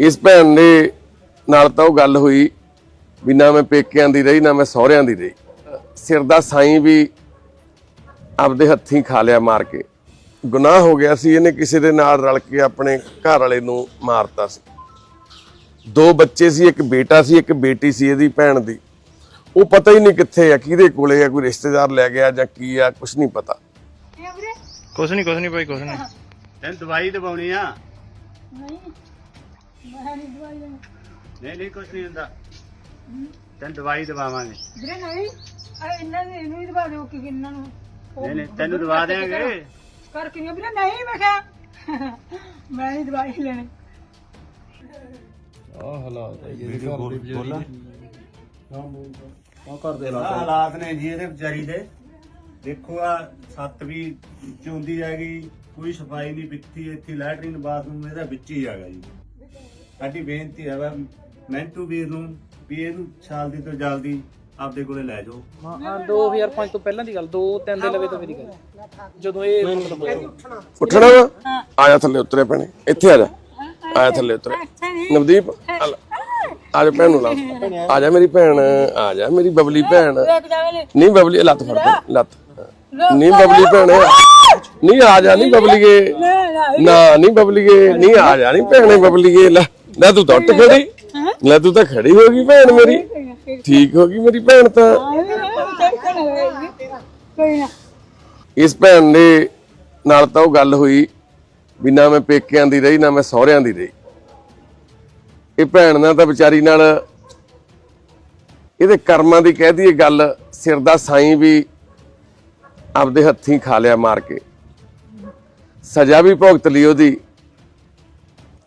ਇਸ ਭੈਣ ਦੇ ਨਾਲ ਤਾਂ ਉਹ ਗੱਲ ਹੋਈ ਵੀ ਨਾ ਮੈਂ ਪੇਕਿਆਂ ਦੀ ਰਹੀ ਨਾ ਮੈਂ ਸਹੁਰਿਆਂ ਦੀ ਰਹੀ। ਸਿਰ ਦਾ ਸਾਈਂ ਵੀ ਆਪਦੇ ਹੱਥੀਂ ਖਾ ਲਿਆ ਮਾਰ ਕੇ। ਗੁਨਾਹ ਹੋ ਗਿਆ ਸੀ ਇਹਨੇ ਕਿਸੇ ਦੇ ਨਾਲ ਰਲ ਕੇ ਆਪਣੇ ਘਰ ਵਾਲੇ ਨੂੰ ਮਾਰਤਾ ਸੀ। ਦੋ ਬੱਚੇ ਸੀ ਇੱਕ ਬੇਟਾ ਸੀ ਇੱਕ ਬੇਟੀ ਸੀ ਇਹਦੀ ਭੈਣ ਦੀ। ਉਹ ਪਤਾ ਹੀ ਨਹੀਂ ਕਿੱਥੇ ਆ ਕਿਹਦੇ ਕੋਲੇ ਆ ਕੋਈ ਰਿਸ਼ਤੇਦਾਰ ਲੈ ਗਿਆ ਜਾਂ ਕੀ ਆ ਕੁਝ ਨਹੀਂ ਪਤਾ। ਕੁਛ ਨਹੀਂ ਕੁਛ ਨਹੀਂ ਭਾਈ ਕੁਛ ਨਹੀਂ। ਤੈਨੂੰ ਦਵਾਈ ਦਵਾਉਣੀ ਆ? ਨਹੀਂ। ਮੈਂ ਨਹੀਂ ਦਵਾਈ ਲੈਣੀ ਨਹੀਂ ਨਹੀਂ ਕੁਝ ਨਹੀਂ ਹੁੰਦਾ। ਤੈਨੂੰ ਦਵਾਈ ਦਵਾਵਾਂਗੇ। ਵੀਰੇ ਨਹੀਂ ਆ ਇਹਨਾਂ ਨੇ ਇਹਨੂੰ ਹੀ ਦਵਾ ਦਿਓ ਕਿ ਇਹਨਾਂ ਨੂੰ ਉਹ ਨਹੀਂ ਨਹੀਂ ਤੈਨੂੰ ਦਵਾ ਦੇਾਂਗੇ ਕਰ। ਕਿਵੇਂ? ਵੀਰੇ ਨਹੀਂ ਮੈਂ ਕਿਹਾ ਮੈਂ ਨਹੀਂ ਦਵਾਈ ਲੈਣੀ। ਆਹ ਹਾਲਾਤ ਨੇ ਜੀ ਇਹਦੇ ਵਿਚਾਰੀ ਦੇ। ਦੇਖੋ ਆ ਛੱਤ ਵੀ ਚੁੰਦੀ ਹੈਗੀ ਕੋਈ ਸਫ਼ਾਈ ਨਹੀਂ ਪਿੱਤੀ ਇੱਥੇ ਲੈਟਰਿਨ ਬਾਥਰੂਮ ਇਹਦਾ ਵਿੱਚ ਹੀ ਹੈਗਾ ਜੀ। ਸਾਡੀ ਬੇਨਤੀ ਹੈ ਵਾ ਮੈਂਟੂ ਵੀਰ ਨੂੰ ਵੀ ਇਹਨੂੰ ਛਾਲਦੀ ਤੋਂ ਜਲਦੀ ਆਪਦੇ ਕੋਲੇ ਲੈ ਜਾਓ। ਹਾਂ 2005 ਤੋਂ ਪਹਿਲਾਂ ਦੀ ਗੱਲ 2 3 ਦੇ ਲਵੇ ਤੋਂ ਮੇਰੀ ਗੱਲ। ਜਦੋਂ ਇਹ ਮਤਲਬ ਉੱਠਣਾ ਵਾ? ਆ ਜਾ ਥੱਲੇ ਉਤਰੇ ਪੈਣੇ ਇੱਥੇ ਆ ਜਾ। ਆ ਜਾ ਥੱਲੇ ਉਤਰੇ। ਨਵਦੀਪ ਆ ਜਾ ਭੈਣ ਨੂੰ ਲਾ। ਆ ਜਾ ਮੇਰੀ ਭੈਣ ਆ ਜਾ ਮੇਰੀ ਬਬਲੀ ਭੈਣ। ਨਹੀਂ ਬਬਲੀ ਲੱਤ ਫੜ ਦੇ, ਲੱਤ। ਨਹੀਂ ਬਬਲੀ ਭੈਣ। ਨਹੀਂ ਆ ਜਾ ਨਹੀਂ ਬਬਲੀਏ ਨਾ ਨਹੀਂ ਬਬਲੀਏ ਨਹੀਂ ਆ ਜਾ ਨਹੀਂ ਭੈਣੇ ਬਬਲੀਏ ਲੈ। ਲੈ ਤੂੰ ਤਾਂ ਉੱਠ ਖੜੀ। ਲੈ ਤੂੰ ਤਾਂ ਖੜੀ ਹੋ ਗਈ ਭੈਣ ਮੇਰੀ। ਠੀਕ ਹੋ ਗਈ ਮੇਰੀ ਭੈਣ ਤਾਂ। ਕੋਈ ਨਾ। ਇਸ ਭੈਣ ਦੇ ਨਾਲ ਤਾਂ ਉਹ ਗੱਲ ਹੋਈ ਵੀ ਨਾ ਮੈਂ ਪੇਕਿਆਂ ਦੀ ਰਹੀ ਨਾ ਮੈਂ ਸਹੁਰਿਆਂ ਦੀ ਰਹੀ। ਇਹ ਭੈਣ ਨਾਲ ਤਾਂ ਵਿਚਾਰੀ ਨਾਲ ਇਹਦੇ ਕਰਮਾਂ ਦੀ ਕਹਿ ਦਈਏ ਗੱਲ ਸਿਰ ਦਾ ਸਾਈਂ ਵੀ ਆਪਦੇ ਹੱਥੀਂ ਖਾ ਲਿਆ ਮਾਰ ਕੇ। ਸਜ਼ਾ ਵੀ ਭੁਗਤ ਲਈ ਉਹਦੀ।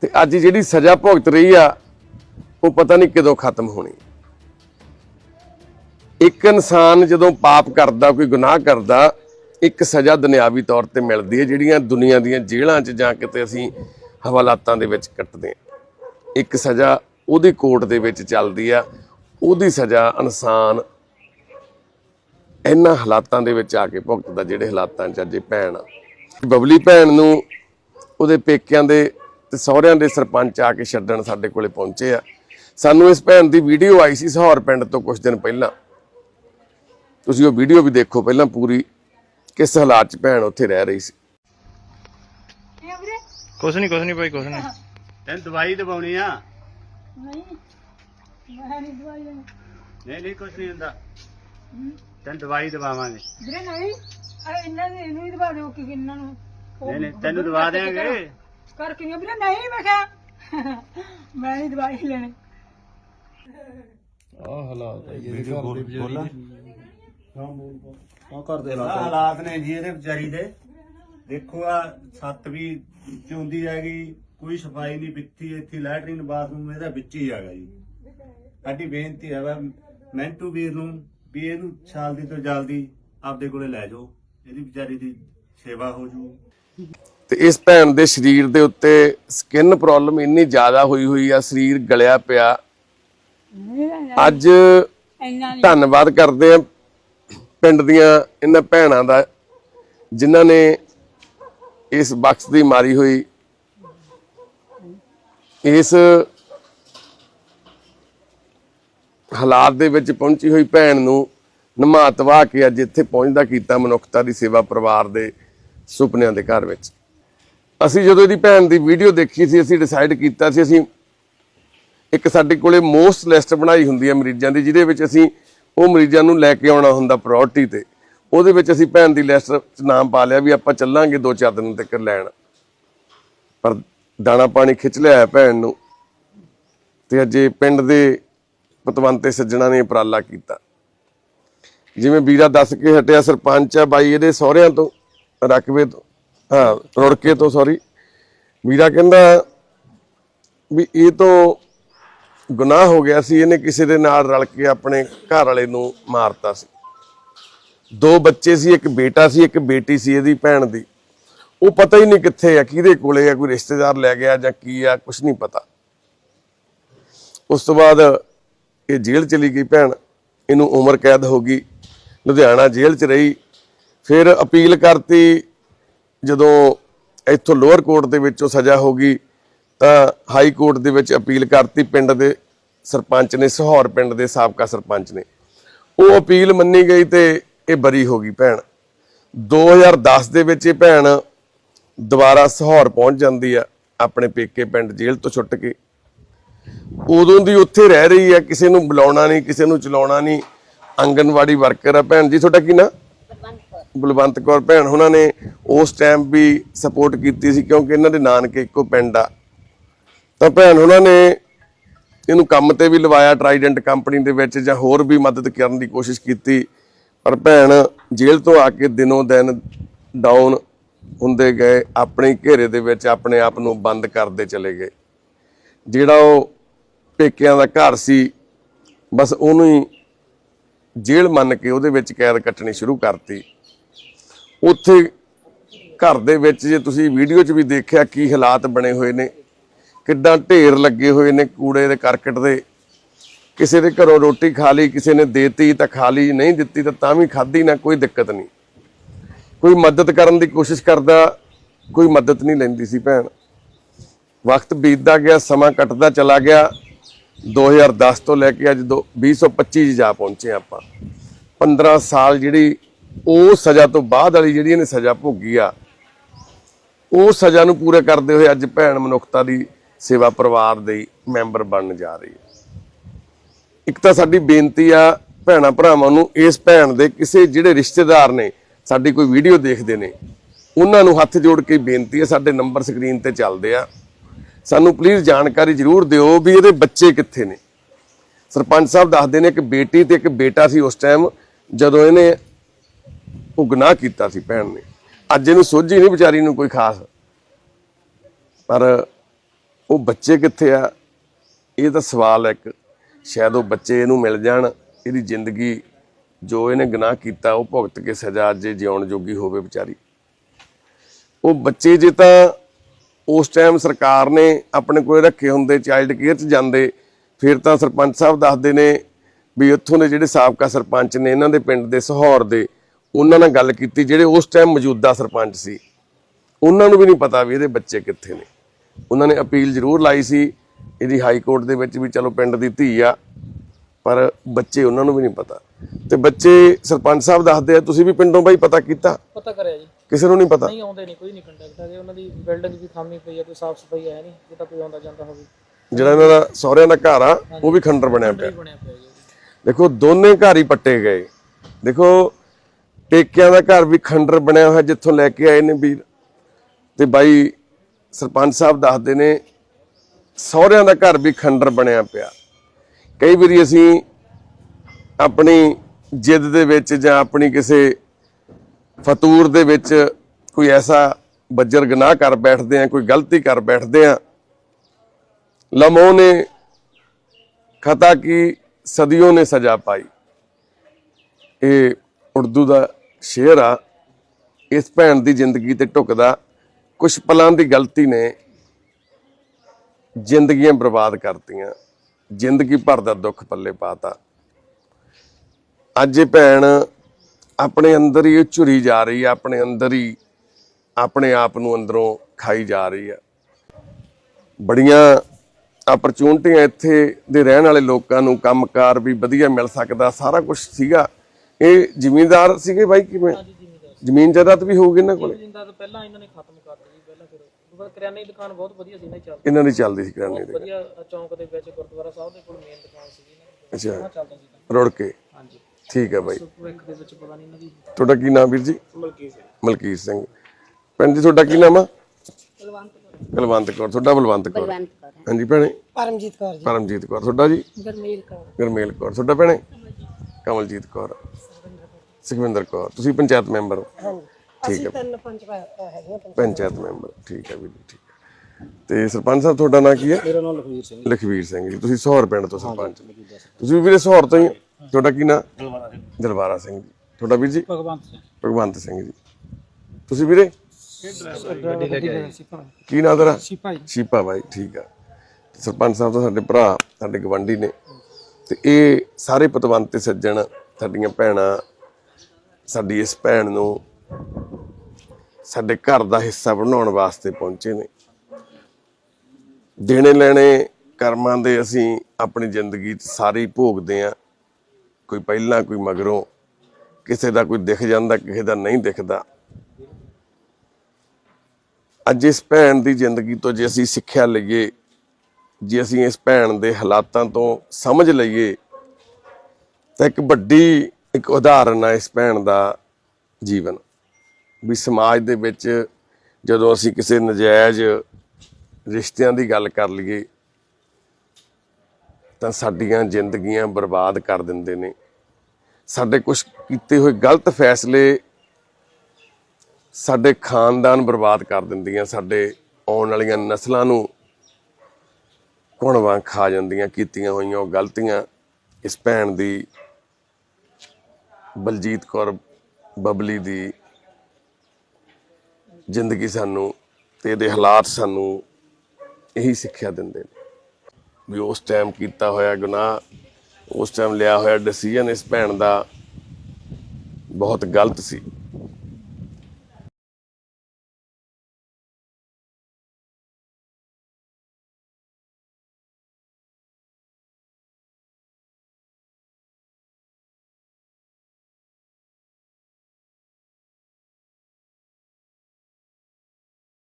ਤੇ ਅੱਜ ਜਿਹੜੀ ਸਜ਼ਾ ਭੁਗਤ ਰਹੀ ਆ, ਉਹ ਪਤਾ ਨਹੀਂ ਕਦੋਂ ਖਤਮ ਹੋਣੀ। ਇੱਕ ਇਨਸਾਨ ਜਦੋਂ ਪਾਪ ਕਰਦਾ, ਕੋਈ ਗੁਨਾਹ ਕਰਦਾ, ਇੱਕ ਸਜ਼ਾ ਦੁਨਿਆਵੀ ਤੌਰ ਤੇ ਮਿਲਦੀ ਹੈ, ਜਿਹੜੀਆਂ ਦੁਨੀਆ ਦੀਆਂ ਜੇਲ੍ਹਾਂ 'ਚ ਜਾਂ ਕਿਤੇ ਅਸੀਂ ਹਵਾਲਾਤਾਂ ਦੇ ਵਿੱਚ ਕੱਟਦੇ ਹਾਂ। ਇੱਕ ਸਜ਼ਾ ਉਹਦੀ ਕੋਰਟ ਦੇ ਵਿੱਚ ਚੱਲਦੀ ਆ, ਉਹਦੀ ਸਜ਼ਾ ਇਨਸਾਨ ਇਹਨਾਂ ਹਾਲਾਤਾਂ ਦੇ ਵਿੱਚ ਆ ਕੇ ਭੁਗਤਦਾ, ਜਿਹੜੇ ਹਾਲਾਤਾਂ 'ਚ ਅੱਜ ਇਹ ਭੈਣ ਆ। ਬਬਲੀ ਭੈਣ ਨੂੰ ਉਹਦੇ ਪੇਕਿਆਂ ਦੇ ਤੇ ਸਹੁਰਿਆਂ ਦੇ ਸਰਪੰਚ ਆ ਕੇ ਛੱਡਣ ਸਾਡੇ ਕੋਲੇ ਪਹੁੰਚੇ ਆ। ਸਾਨੂੰ ਇਸ ਭੈਣ ਦੀ ਵੀਡੀਓ ਆਈ ਸੀ ਸਹੌਰ ਪਿੰਡ ਤੋਂ ਕੁਝ ਦਿਨ ਪਹਿਲਾਂ। ਤੁਸੀਂ ਉਹ ਵੀਡੀਓ ਵੀ ਦੇਖੋ ਪਹਿਲਾਂ ਪੂਰੀ ਕਿਸ ਹਾਲਾਤ 'ਚ ਭੈਣ ਉੱਥੇ ਰਹਿ ਰਹੀ ਸੀ। ਕੁਛ ਨਹੀਂ ਕੁਛ ਨਹੀਂ ਭਾਈ ਕੁਛ ਨਹੀਂ। ਤੈਨੂੰ ਦਵਾਈ ਦਵਾਉਣੀ ਆ? ਨਹੀਂ ਮੈਂ ਨਹੀਂ ਦਵਾਈ ਲੈਣੀ। ਨਹੀਂ ਨਹੀਂ ਕੁਝ ਨਹੀਂ ਹੁੰਦਾ। ਤੈਨੂੰ ਦਵਾਈ ਦਵਾਵਾਂਗੇ। ਵੀਰੇ ਨਹੀਂ ਆ ਇਹਨਾਂ ਨੇ ਇਹਨੂੰ ਹੀ ਦਵਾ ਦਿਓ ਕਿ ਇਹਨਾਂ ਨੂੰ। ਨਹੀਂ ਨਹੀਂ ਤੈਨੂੰ ਦਵਾ ਦੇਾਂਗੇ ਕਰ ਕਿਵੇਂ ਵੀਰੇ ਨਹੀਂ ਮੈਂ ਕਿਹਾ ਮੈਂ ਨਹੀਂ ਦਵਾਈ ਲੈਣੀ। ਆਹ ਹਾਲਾਤ ਨੇ ਜੀ ਇਹਦੇ ਵਿਚਾਰੀ ਦੇ। ਦੇਖੋ ਆ ਛੱਤ ਵੀ ਚੁੰਦੀ ਹੈਗੀ ਕੋਈ ਸਫ਼ਾਈ ਨਹੀਂ ਪਿੱਤੀ ਇੱਥੇ ਲੈਟਰਿਨ ਬਾਥਰੂਮ ਇਹਦਾ ਵਿੱਚ ਹੀ ਹੈਗਾ ਜੀ। ਸਾਡੀ ਬੇਨਤੀ ਹੈ ਵਾ ਮੈਂਟੂ ਵੀਰ ਨੂੰ ਵੀ ਇਹਨੂੰ ਛਾਲਦੀ ਤੋਂ ਜਲਦੀ ਆਪਦੇ ਕੋਲੇ ਲੈ ਜਾਓ। ਇਹਦੀ ਵਿਚਾਰੀ ਦੀ ਸੇਵਾ ਹੋ ਜੂ। ਤੇ ਇਸ ਭੈਣ ਦੇ ਸਰੀਰ ਦੇ ਉੱਤੇ ਸਕਿਨ ਪ੍ਰੋਬਲਮ ਇੰਨੀ ਜ਼ਿਆਦਾ ਹੋਈ ਹੋਈ ਆ ਸਰੀਰ ਗਲਿਆ ਪਿਆ। ਅੱਜ ਧੰਨਵਾਦ ਕਰਦੇ ਆ ਪਿੰਡ ਦੀਆਂ ਇਹਨਾਂ ਭੈਣਾਂ ਦਾ ਜਿਨ੍ਹਾਂ ਨੇ ਇਸ ਬਖਸ਼ ਦੀ ਮਾਰੀ ਹੋਈ। ਇਸ ਹਾਲਾਤ ਦੇ ਵਿੱਚ ਪਹੁੰਚੀ ਹੋਈ ਭੈਣ ਨੂੰ ਨਮਾਤਵਾ ਕੇ ਅੱਜ ਇੱਥੇ ਪਹੁੰਚਦਾ ਕੀਤਾ ਮਨੁੱਖਤਾ ਦੀ ਸੇਵਾ ਪਰਿਵਾਰ ਦੇ ਸੁਪਨਿਆਂ ਦੇ ਘਰ ਵਿੱਚ। ਅਸੀਂ ਜਦੋਂ ਇਹਦੀ ਭੈਣ ਦੀ ਵੀਡੀਓ ਦੇਖੀ ਸੀ, ਅਸੀਂ ਡਿਸਾਈਡ ਕੀਤਾ ਸੀ, ਅਸੀਂ ਇੱਕ ਸਾਡੇ ਕੋਲੇ ਮੋਸਟ ਲਿਸਟ ਬਣਾਈ ਹੁੰਦੀ ਹੈ ਮਰੀਜ਼ਾਂ ਦੀ, ਜਿਹਦੇ ਵਿੱਚ ਅਸੀਂ ਉਹ ਮਰੀਜ਼ਾਂ ਨੂੰ ਲੈ ਕੇ ਆਉਣਾ ਹੁੰਦਾ ਪ੍ਰਾਇੋਰਟੀ ਤੇ। ਉਹਦੇ ਵਿੱਚ ਅਸੀਂ ਭੈਣ ਦੀ ਲਿਸਟ 'ਚ ਨਾਮ ਪਾ ਲਿਆ ਵੀ ਆਪਾਂ ਚੱਲਾਂਗੇ ਦੋ ਚਾਰ ਦਿਨ ਤੱਕ ਲੈਣ। ਪਰ ਦਾਣਾ ਪਾਣੀ ਖਿੱਚ ਲਿਆ ਭੈਣ ਨੂੰ ਤੇ ਅਜੇ ਪਿੰਡ ਦੇ ਪਤਵੰਤੇ ਸੱਜਣਾ ਨੇ ਉਪਰਾਲਾ ਕੀਤਾ। ਜਿਵੇਂ ਵੀਰਾ ਦੱਸ ਕੇ ਹਟਿਆ, ਸਰਪੰਚ ਆ ਬਾਈ ਇਹਦੇ ਸਹੁਰਿਆਂ ਤੋਂ, ਰਕਬੇ ਤੋਂ। ਹਾਂ ਰੁੜਕੇ ਤੋਂ ਸੌਰੀ ਵੀਰਾ ਕਹਿੰਦਾ ਵੀ ਇਹ ਤੋਂ ਗੁਨਾਹ ਹੋ ਗਿਆ ਸੀ, ਇਹਨੇ ਕਿਸੇ ਦੇ ਨਾਲ ਰਲ ਕੇ ਆਪਣੇ ਘਰ ਵਾਲੇ ਨੂੰ ਮਾਰਤਾ ਸੀ। ਦੋ ਬੱਚੇ ਸੀ, ਇੱਕ ਬੇਟਾ ਸੀ, ਇੱਕ ਬੇਟੀ ਸੀ ਇਹਦੀ ਭੈਣ ਦੀ। ਉਹ ਪਤਾ ਹੀ ਨਹੀਂ ਕਿੱਥੇ ਆ, ਕਿਹਦੇ ਕੋਲੇ ਆ, ਕੋਈ ਰਿਸ਼ਤੇਦਾਰ ਲੈ ਗਿਆ ਜਾਂ ਕੀ ਆ ਕੁਝ ਨਹੀਂ ਪਤਾ। ਉਸ ਤੋਂ ਬਾਅਦ ਇਹ ਜੇਲ੍ਹ ਚਲੀ ਗਈ ਭੈਣ, ਇਹਨੂੰ ਉਮਰ ਕੈਦ ਹੋ ਗਈ। ਲੁਧਿਆਣਾ ਜੇਲ੍ਹ 'ਚ ਰਹੀ, ਫਿਰ ਅਪੀਲ ਕਰਤੀ ਜਦੋਂ ਇੱਥੋਂ ਲੋਅਰ ਕੋਰਟ ਦੇ ਵਿੱਚੋਂ ਸਜ਼ਾ ਹੋ ਗਈ, ਤਾਂ ਹਾਈ ਕੋਰਟ ਦੇ ਵਿੱਚ ਅਪੀਲ ਕਰਤੀ ਪਿੰਡ ਦੇ ਸਰਪੰਚ ਨੇ, ਸਹੌਰ ਪਿੰਡ ਦੇ ਸਾਬਕਾ ਸਰਪੰਚ ਨੇ। ਉਹ ਅਪੀਲ ਮੰਨੀ ਗਈ ਤੇ ਇਹ ਬਰੀ ਹੋ ਗਈ ਭੈਣ। 2010 ਦੇ ਵਿੱਚ ਇਹ ਭੈਣ ਦੁਬਾਰਾ ਸਹੌਰ ਪਹੁੰਚ ਜਾਂਦੀ ਆ ਆਪਣੇ ਪੇਕੇ ਪਿੰਡ ਜੇਲ੍ਹ ਤੋਂ ਛੁੱਟ ਕੇ। ਉਦੋਂ ਦੀ ਉੱਥੇ ਰਹਿ ਰਹੀ ਆ, ਕਿਸੇ ਨੂੰ ਬੁਲਾਉਣਾ ਨਹੀਂ, ਕਿਸੇ ਨੂੰ ਚਲਾਉਣਾ ਨਹੀਂ। ਆਂਗਨਵਾੜੀ ਵਰਕਰ ਆ ਭੈਣ ਜੀ, ਤੁਹਾਡਾ ਕੀ ਨਾਂ? ਬਲਵੰਤ ਕੌਰ ਭੈਣ, ਉਹਨਾਂ ਨੇ ਉਸ ਟਾਈਮ ਵੀ ਸਪੋਰਟ ਕੀਤੀ ਸੀ ਕਿਉਂਕਿ ਇਹਨਾਂ ਦੇ ਨਾਨਕੇ ਇੱਕੋ ਪਿੰਡ ਆ। ਤਾਂ ਭੈਣ, ਉਹਨਾਂ ਨੇ ਇਹਨੂੰ ਕੰਮ ਤੇ ਵੀ ਲਵਾਇਆ ਟਰਾਈਡੈਂਟ ਕੰਪਨੀ ਦੇ ਵਿੱਚ ਜਾਂ ਹੋਰ ਵੀ ਮਦਦ ਕਰਨ ਦੀ ਕੋਸ਼ਿਸ਼ ਕੀਤੀ। ਪਰ ਭੈਣ, ਜੇਲ੍ਹ ਤੋਂ ਆ ਕੇ ਦਿਨੋਂ ਦਿਨ ਡਾਊਨ ਹੁੰਦੇ ਗਏ, ਆਪਣੇ ਘੇਰੇ ਦੇ ਵਿੱਚ ਆਪਣੇ ਆਪ ਨੂੰ ਬੰਦ ਕਰਦੇ ਚਲੇ ਗਏ। ਜਿਹੜਾ ਉਹ ਪੇਕਿਆਂ ਦਾ ਘਰ ਸੀ, ਬਸ ਉਹਨੂੰ ਹੀ ਜੇਲ੍ਹ ਮੰਨ ਕੇ ਉਹਦੇ ਵਿੱਚ ਕੈਦ ਕੱਟਣੀ ਸ਼ੁਰੂ ਕਰਤੀ। ਉੱਥੇ ਘਰ ਦੇ ਵਿੱਚ ਜੇ ਤੁਸੀਂ ਵੀਡੀਓ 'ਚ ਵੀ ਦੇਖਿਆ ਕੀ ਹਾਲਾਤ ਬਣੇ ਹੋਏ ਨੇ, ਕਿੱਦਾਂ ਢੇਰ ਲੱਗੇ ਹੋਏ ਨੇ ਕੂੜੇ ਦੇ ਕਰਕਟ ਦੇ, ਕਿਸੇ ਦੇ ਘਰੋਂ ਰੋਟੀ ਖਾ ਲਈ, ਕਿਸੇ ਨੇ ਦੇਤੀ ਤਾਂ ਖਾ ਲਈ, ਨਹੀਂ ਦਿੱਤੀ ਤਾਂ ਤਾਂ ਵੀ ਖਾਧੀ ਨਾ, ਕੋਈ ਦਿੱਕਤ ਨਹੀਂ। ਕੋਈ ਮਦਦ ਕਰਨ ਦੀ ਕੋਸ਼ਿਸ਼ ਕਰਦਾ, ਕੋਈ ਮਦਦ ਨਹੀਂ ਲੈਂਦੀ ਸੀ ਭੈਣ। ਵਕਤ ਬੀਤਦਾ ਗਿਆ, ਸਮਾਂ ਕੱਟਦਾ ਚਲਾ ਗਿਆ। 2010 ਤੋਂ ਲੈ ਕੇ ਅੱਜ ਦੋ- 2025 'ਚ ਜਾ ਪਹੁੰਚੇ ਆਪਾਂ। 15 ਸਾਲ ਜਿਹੜੀ ਉਹ ਸਜ਼ਾ ਤੋਂ ਬਾਅਦ ਵਾਲੀ ਜਿਹੜੀ ਇਹਨੇ ਸਜ਼ਾ ਭੋਗੀ ਆ, ਉਹ ਸਜ਼ਾ ਨੂੰ ਪੂਰਾ ਕਰਦੇ ਹੋਏ ਅੱਜ ਭੈਣ ਮਨੁੱਖਤਾ ਦੀ ਸੇਵਾ ਪਰਿਵਾਰ ਦੇ ਮੈਂਬਰ ਬਣਨ ਜਾ ਰਹੀ ਹੈ। ਇੱਕ ਤਾਂ ਸਾਡੀ ਬੇਨਤੀ ਆ ਭੈਣਾ ਭਰਾਵਾਂ ਨੂੰ, ਇਸ ਭੈਣ ਦੇ ਕਿਸੇ ਜਿਹੜੇ ਰਿਸ਼ਤੇਦਾਰ ਨੇ, ਸਾਡੀ ਕੋਈ ਵੀਡੀਓ ਦੇਖਦੇ ਨੇ, ਉਹਨਾਂ ਨੂੰ ਹੱਥ ਜੋੜ ਕੇ ਬੇਨਤੀ ਹੈ ਸਾਡੇ ਨੰਬਰ ਸਕਰੀਨ ਤੇ ਚੱਲਦੇ ਆ। ਸਾਨੂੰ ਪਲੀਜ਼ ਜਾਣਕਾਰੀ ਜ਼ਰੂਰ ਦਿਓ ਵੀ ਇਹਦੇ ਬੱਚੇ ਕਿੱਥੇ ਨੇ। ਸਰਪੰਚ ਸਾਹਿਬ ਦੱਸਦੇ ਨੇ ਕਿ ਬੇਟੀ ਤੇ ਇੱਕ ਬੇਟਾ ਸੀ ਉਸ ਟਾਈਮ ਜਦੋਂ ਇਹਨੇ ਉਹ ਗੁਨਾਹ ਕੀਤਾ ਸੀ ਭੈਣ ਨੇ। ਅੱਜ ਇਹਨੂੰ ਸੋਝੀ ਨਹੀਂ ਵਿਚਾਰੀ ਨੂੰ ਕੋਈ ਖਾਸ। ਪਰ ਉਹ ਬੱਚੇ ਕਿੱਥੇ ਆ? ਇਹ ਤਾਂ ਸਵਾਲ ਇੱਕ। ਸ਼ਾਇਦ ਉਹ ਬੱਚੇ ਇਹਨੂੰ ਮਿਲ ਜਾਣ, ਇਹਦੀ ਜ਼ਿੰਦਗੀ ਜੋ ਇਹਨੇ ਗੁਨਾਹ ਕੀਤਾ, ਉਹ ਭੁਗਤ ਕੇ ਸਜ਼ਾ ਅੱਜ ਇਹ ਜਿਉਣ ਜੋਗੀ ਹੋਵੇ ਵਿਚਾਰੀ। ਉਹ ਬੱਚੇ ਜੇ ਤਾਂ ਉਸ ਟਾਈਮ ਸਰਕਾਰ ਨੇ ਆਪਣੇ ਕੋਲ ਰੱਖੇ ਹੁੰਦੇ, ਚਾਈਲਡ ਕੇਅਰ 'ਚ ਜਾਂਦੇ, ਫਿਰ ਤਾਂ ਸਰਪੰਚ ਸਾਹਿਬ ਦੱਸਦੇ ਨੇ ਵੀ ਉੱਥੋਂ ਦੇ ਜਿਹੜੇ ਸਾਬਕਾ ਸਰਪੰਚ ਨੇ, ਇਹਨਾਂ ਦੇ ਪਿੰਡ ਦੇ ਸਹੌਰ ਦੇ ਉਹਨਾਂ ਨਾਲ ਗੱਲ ਕੀਤੀ ਜਿਹੜੇ ਉਸ ਟਾਈਮ ਮੌਜੂਦਾ ਸਰਪੰਚ ਸੀ। ਉਹਨਾਂ ਨੂੰ ਵੀ ਨਹੀਂ ਪਤਾ ਵੀ ਇਹਦੇ ਬੱਚੇ ਕਿੱਥੇ ਨੇ। ਉਹਨਾਂ ਨੇ ਅਪੀਲ ਜ਼ਰੂਰ ਲਾਈ ਸੀ ਇਹਦੀ ਹਾਈ ਕੋਰਟ ਦੇ ਵਿੱਚ ਵੀ ਚਲੋ ਪਿੰਡ ਦੀ ਧੀ ਆ ਪਰ ਬੱਚੇ ਉਹਨਾਂ ਨੂੰ ਵੀ ਨਹੀਂ ਪਤਾ। ਤੇ ਬੱਚੇ ਸਰਪੰਚ ਸਾਹਿਬ ਦੱਸਦੇ ਆ ਤੁਸੀਂ ਵੀ ਪਿੰਡੋਂ ਬਾਈ ਪਤਾ ਕੀਤਾ? ਪਤਾ ਕਰਿਆ ਜੀ। ਕਿਸੇ ਨੂੰ ਨਹੀਂ ਪਤਾ? ਨਹੀਂ ਆਉਂਦੇ ਨਹੀਂ ਕੋਈ ਨਹੀਂ ਕੰਟੈਕਟ ਹੈਗੇ ਉਹਨਾਂ ਦੀ ਬਿਲਡਿੰਗ ਵੀ ਖਾਮੀ ਪਈ ਹੈ ਕੋਈ ਸਾਫ਼ ਸਫ਼ਾਈ ਹੈ ਨਹੀਂ ਜੇ ਤਾਂ ਕੋਈ ਆਉਂਦਾ ਜਾਂਦਾ ਹੋਵੇ। ਜਿਹੜਾ ਇਹਨਾਂ ਦਾ ਸਹੁਰਿਆਂ ਦਾ ਘਰ ਆ ਉਹ ਵੀ ਖੰਡਰ ਬਣਿਆ ਪਿਆ। ਦੇਖੋ ਦੋਨੇ ਘਰ ਹੀ ਪੱਟੇ ਗਏ। ਦੇਖੋ ਪੇਕਿਆਂ ਦਾ ਘਰ ਵੀ ਖੰਡਰ ਬਣਿਆ ਹੋਇਆ ਜਿੱਥੋਂ ਲੈ ਕੇ ਆਏ ਨੇ ਵੀਰ। ਤੇ ਬਾਈ ਸਰਪੰਚ ਸਾਹਿਬ ਦੱਸਦੇ ਨੇ, ਸਹੁਰਿਆਂ ਦਾ ਘਰ ਵੀ ਖੰਡਰ ਬਣਿਆ ਪਿਆ। ਕਈ ਵਾਰੀ ਅਸੀਂ ਆਪਣੀ ਜਿੱਦ ਦੇ ਵਿੱਚ ਜਾਂ ਆਪਣੀ ਕਿਸੇ ਫਤੂਰ ਦੇ ਵਿੱਚ ਕੋਈ ਐਸਾ ਬੱਜਰ ਗੁਨਾਹ ਕਰ ਬੈਠਦੇ ਆ ਕੋਈ ਗਲਤੀ ਕਰ ਬੈਠਦੇ ਆ ਲਮੋ ਨੇ ਖਤਾ ਕੀ ਸदियों ਨੇ ਸਜ਼ਾ ਪਾਈ। ਇਹ ਉਰਦੂ ਦਾ ਸ਼ੇਰ ਆ, ਇਸ ਭੈਣ ਦੀ ਜ਼ਿੰਦਗੀ ਤੇ ਢੁਕਦਾ ਕੁਝ ਪਲਾਂ ਦੀ ਗਲਤੀ ਨੇ ਜ਼ਿੰਦਗੀਆਂ ਬਰਬਾਦ ਕਰਤੀਆਂ, ਜ਼ਿੰਦਗੀ ਭਰ ਦਾ ਦੁੱਖ ਪੱਲੇ ਪਾਤਾ। ਅੱਜ ਇਹ ਭੈਣ ਆਪਣੇ ਅੰਦਰ ਹੀ ਝੁਰੀ ਜਾ ਰਹੀ ਆ, ਆਪਣੇ ਅੰਦਰ ਹੀ ਆਪਣੇ ਆਪ ਨੂੰ ਅੰਦਰੋਂ ਖਾਈ ਜਾ ਰਹੀ ਆ। ਬੜੀਆਂ ਅਪਰਚੂਨਿਟੀਆਂ ਇੱਥੇ ਦੇ ਰਹਿਣ ਵਾਲੇ ਲੋਕਾਂ ਨੂੰ ਕੰਮਕਾਰ ਵੀ ਵਧੀਆ ਮਿਲ ਸਕਦਾ, ਸਾਰਾ ਕੁਝ ਸੀਗਾ। ਇਹ ਜ਼ਿਮੀਂਦਾਰ ਸੀਗੇ ਬਾਈ ਕਿਵੇਂ? ਜ਼ਮੀਨ ਜਾਇਦਾਦ ਵੀ ਹੋਊਗੀ ਇਹਨਾਂ ਕੋਲੇ? ਜਿੰਦਾ ਤਾਂ ਪਹਿਲਾਂ ਇਹਨਾਂ ਨੇ ਖਤਮ ਕਰ ਦਿੱਤੀ ਪਹਿਲਾਂ ਫਿਰ ਉਹ। ਕਰਿਆਨੇ ਦੀ ਦੁਕਾਨ ਬਹੁਤ ਵਧੀਆ ਸੀ ਨਾ ਚੱਲਦੀ। ਇਹਨਾਂ ਦੀ ਚੱਲਦੀ ਸੀ ਕਰਾਨੇ ਦੀ ਵਧੀਆ ਚੌਂਕ ਦੇ ਵਿੱਚ ਗੁਰਦੁਆਰਾ ਸਾਹਿਬ ਦੇ ਕੋਲ ਮੇਨ ਦੁਕਾਨ ਸੀ ਇਹਨਾਂ ਦੀ। ਅੱਛਾ। ਚੱਲਦਾ ਸੀ। ਤਾਂ ਰੁੜ ਕੇ? ਹਾਂਜੀ। ਠੀਕ ਹੈ ਬਾਈ। ਭਵਿੱਖ ਦੇ ਵਿੱਚ ਪਤਾ ਨਹੀਂ ਇਹਨਾਂ ਦੀ। ਤੁਹਾਡਾ ਕੀ ਨਾਮ ਵੀਰ ਜੀ? ਮਲਕੀ ਸੀ ਮਲਕੀਤ ਸਿੰਘ। ਭੈਣ ਜੀ ਤੁਹਾਡਾ ਕੀ ਨਾਮ ਆ? ਕੁਲਵੰਤ ਕੌਰ। ਤੁਹਾਡਾ ਬਲਵੰਤ ਕੌਰ। ਹਾਂਜੀ ਭੈਣੇ? ਪਰਮਜੀਤ ਕੌਰ ਜੀ। ਪਰਮਜੀਤ ਕੌਰ। ਤੁਹਾਡਾ ਜੀ? ਗਰਮੇਲ ਕੌਰ। ਗਰਮੇਲ ਕੌਰ। ਤੁਹਾਡਾ ਭੈਣੇ? ਕਮਲਜੀਤ ਕੌਰ ਸੁਖਵਿੰਦਰ ਕੌਰ ਤੁਸੀਂ ਪੰਚਾਇਤ ਮੈਂਬਰ ਹੋ? ਠੀਕ ਹੈ। ਤਿੰਨ ਪੰਜ ਹੈਗੀਆਂ ਪੰਚਾਇਤ ਮੈਂਬਰ। ਠੀਕ ਹੈ ਵੀਰ ਜੀ ਠੀਕ ਹੈ। ਤੇ ਸਰਪੰਚ ਸਾਹਿਬ ਤੁਹਾਡਾ ਨਾਂ ਕੀ ਹੈ? ਮੇਰਾ ਨਾਮ ਲਖਵੀਰ ਸਿੰਘ ਲਖਵੀਰ ਸਿੰਘ ਜੀ ਤੁਸੀਂ ਸਹੌਰ ਪਿੰਡ ਤੋਂ ਸਰਪੰਚ। ਤੁਸੀਂ ਵੀ ਵੀਰੇ ਸਹੌਰ ਤੋਂ ਹੀ? ਤੁਹਾਡਾ ਕੀ ਨਾਂ? ਦਲਬਾਰਾ ਸਿੰਘ। ਜੀ। ਤੁਹਾਡਾ ਵੀਰ ਜੀ? ਭਗਵੰਤ ਸਿੰਘ। ਭਗਵੰਤ ਸਿੰਘ ਜੀ। ਤੁਸੀਂ ਵੀਰੇ? ਕੀ ਨਾਂ ਤੇਰਾ? ਸ਼ਿਪਾ ਜੀ ਸ਼ੀਪਾ ਬਾਈ ਠੀਕ ਆ। ਸਰਪੰਚ ਸਾਹਿਬ ਤਾਂ ਸਾਡੇ ਭਰਾ ਸਾਡੇ ਗਵੰਡੀ ਨੇ। ਤੇ ਇਹ ਸਾਰੇ ਪਤਵੰਤੇ ਸੱਜਣ ਸਾਡੀਆਂ ਭੈਣਾਂ, ਸਾਡੀ ਇਸ ਭੈਣ ਨੂੰ ਸਾਡੇ ਘਰ ਦਾ ਹਿੱਸਾ ਬਣਾਉਣ ਵਾਸਤੇ ਪਹੁੰਚੇ ਨੇ। ਦੇਣੇ ਲੈਣੇ ਕਰਮਾਂ ਦੇ ਅਸੀਂ ਆਪਣੀ ਜ਼ਿੰਦਗੀ 'ਚ ਸਾਰੇ ਹੀ ਭੋਗਦੇ ਆ ਕੋਈ ਪਹਿਲਾਂ, ਕੋਈ ਮਗਰੋਂ, ਕਿਸੇ ਦਾ ਕੋਈ ਦਿਖ ਜਾਂਦਾ, ਕਿਸੇ ਦਾ ਨਹੀਂ ਦਿਖਦਾ। ਅੱਜ ਇਸ ਭੈਣ ਦੀ ਜ਼ਿੰਦਗੀ ਤੋਂ ਜੇ ਅਸੀਂ ਸਿੱਖਿਆ ਲਈਏ ਜੇ ਅਸੀਂ ਇਸ ਭੈਣ ਦੇ ਹਾਲਾਤਾਂ ਤੋਂ ਸਮਝ ਲਈਏ, ਤਾਂ ਇੱਕ ਵੱਡੀ, ਇੱਕ ਉਦਾਹਰਨ ਹੈ ਇਸ ਭੈਣ ਦਾ ਜੀਵਨ। ਵੀ ਸਮਾਜ ਦੇ ਵਿੱਚ ਜਦੋਂ ਅਸੀਂ ਕਿਸੇ ਨਜਾਇਜ਼ ਰਿਸ਼ਤਿਆਂ ਦੀ ਗੱਲ ਕਰ ਲਈਏ, ਤਾਂ ਸਾਡੀਆਂ ਜ਼ਿੰਦਗੀਆਂ ਬਰਬਾਦ ਕਰ ਦਿੰਦੇ ਨੇ। ਸਾਡੇ ਕੁਝ ਕੀਤੇ ਹੋਏ ਗਲਤ ਫੈਸਲੇ ਸਾਡੇ ਖਾਨਦਾਨ ਬਰਬਾਦ ਕਰ ਦਿੰਦੀਆਂ, ਸਾਡੇ ਆਉਣ ਵਾਲੀਆਂ ਨਸਲਾਂ ਨੂੰ ਕੁਣਵਾਂ ਖਾ ਜਾਂਦੀਆਂ, ਕੀਤੀਆਂ ਹੋਈਆਂ, ਉਹ ਗਲਤੀਆਂ। ਇਸ ਭੈਣ ਦੀ, ਬਲਜੀਤ ਕੌਰ ਬਬਲੀ ਦੀ ਜ਼ਿੰਦਗੀ ਸਾਨੂੰ ਤੇ ਇਹਦੇ ਹਾਲਾਤ ਸਾਨੂੰ ਇਹੀ ਸਿੱਖਿਆ ਦਿੰਦੇ ਨੇ। ਵੀ ਉਸ ਟਾਈਮ ਕੀਤਾ ਹੋਇਆ ਗੁਨਾਹ, ਉਸ ਟਾਈਮ ਲਿਆ ਹੋਇਆ ਡਿਸੀਜਨ ਇਸ ਭੈਣ ਦਾ ਬਹੁਤ ਗਲਤ ਸੀ।